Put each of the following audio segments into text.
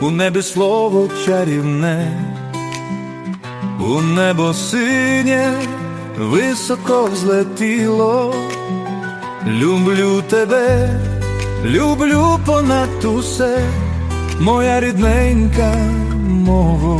у небі слово чарівне, у небо синє високо взлетіло. Люблю тебе, люблю понад усе, моя рідненька мова.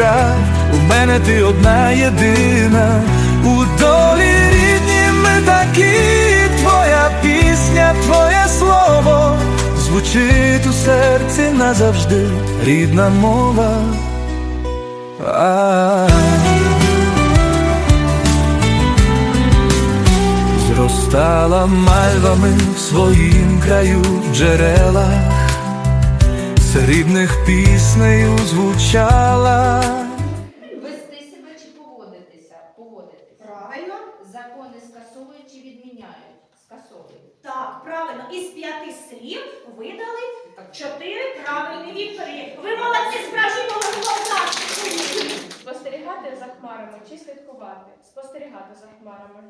Не у мене ти одна єдина, у долі рідні ми такі, твоя пісня, твоє слово. Звучить у серці назавжди, рідна мова. Зростала мальвами в своїм краю в джерелах, срібних піснею звучала. Вести себе чи поводитися? Поводитися. Правильно? Закони скасовують чи відміняють? Скасовують. Так, правильно. Із п'яти слів видали чотири правильні відповіді. Ви молодці, справжні молодці. Спостерігати за хмарами чи слідкувати? Спостерігати за хмарами.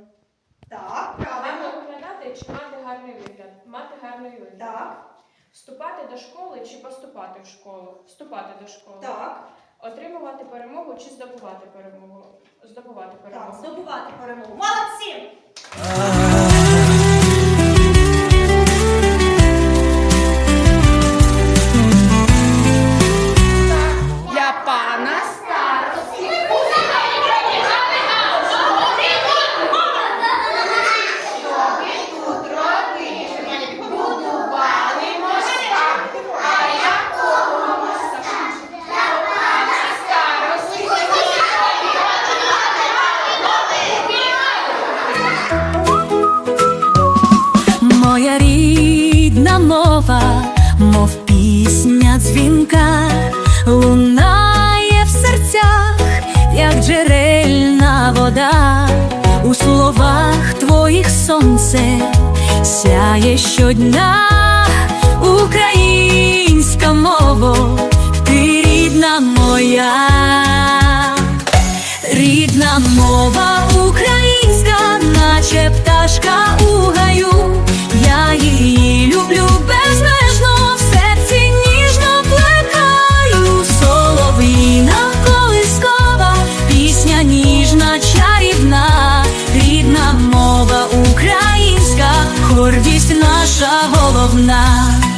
Так, Гарно правильно. виглядати чи мати гарний вигляд? Мати гарний вигляд. Так, Вступати до школи чи поступати в школу? Вступати до школи. так, Отримувати перемогу чи здобувати перемогу? Здобувати так. перемогу. Здобувати перемогу. Молодці! Рідна мов пісня дзвінка, лунає в серцях, як джерельна вода, у словах твоїх сонце сяє щодня, українська мова, ти рідна моя. Рідна мова українська, наче пташка гордість наша головна.